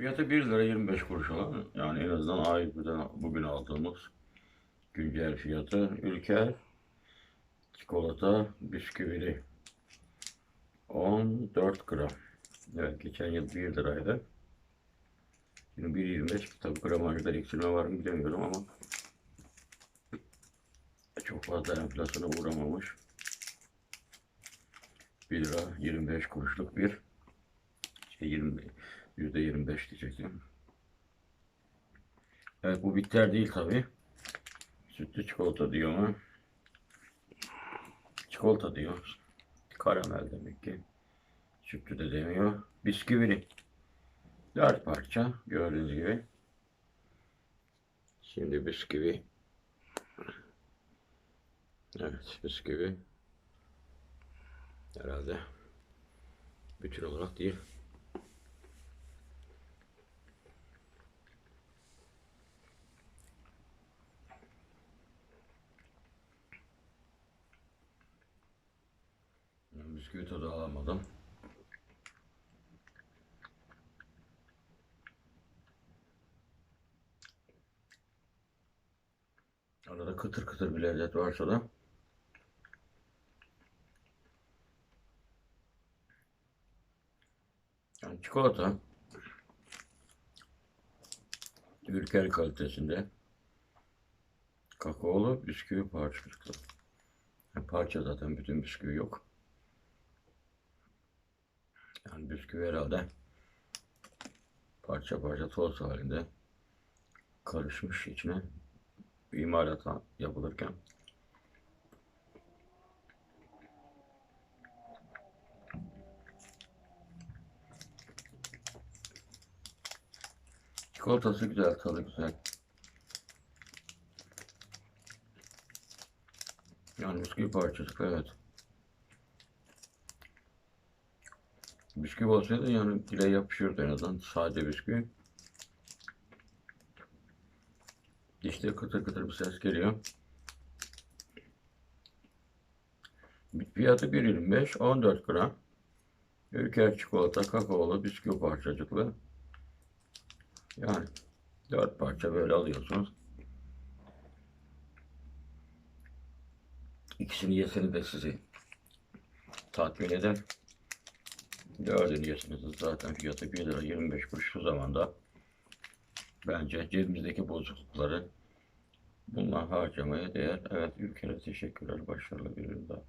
Fiyatı 1 lira 25 kuruş olan yani en azından ayıpten bugün aldığımız güncel fiyatı Ülker çikolata bisküvili 14 gram. Evet geçen yıl 1 liraydı. Şimdi 1.25 tabi gramajda eksilme var mı bilemiyorum ama çok fazla enflasyona uğramamış. 1 lira 25 kuruşluk bir şey 20 yüzde 25 diyecektim. Evet bu bitter değil tabi. Sütlü çikolata diyor mu? Çikolata diyor. Karamel demek ki. Sütlü de demiyor. Bisküvili. Dört parça gördüğünüz gibi. Şimdi bisküvi. Evet bisküvi. Herhalde bütün olarak değil. Bisküvi tadı alamadım. Arada kıtır kıtır bir lezzet varsa da yani çikolata Ülker kalitesinde kakaolu bisküvi parçacıklı. Yani parça zaten bütün bisküvi yok. Yani bisküvi herhalde parça parça toz halinde karışmış içine imalata yapılırken. Çikolatası güzel, tadı güzel. Yani bisküvi parçacık, evet. Bisküvi olsaydı yani dile yapışıyordu en azından. Sade bisküvi. Dişte kıtır kıtır bir ses geliyor. Fiyatı 1.25, 14 gram. Ülker çikolata, kakaolu, bisküvi parçacıklı. Yani 4 parça böyle alıyorsunuz. İkisini yeseniz de sizi tatmin eder. De zaten fiyatı 1 lira 25 kuruş şu zamanda. Bence cebimizdeki bozuklukları bundan harcamaya değer. Evet ülkene teşekkürler. Başarılı bir yılda.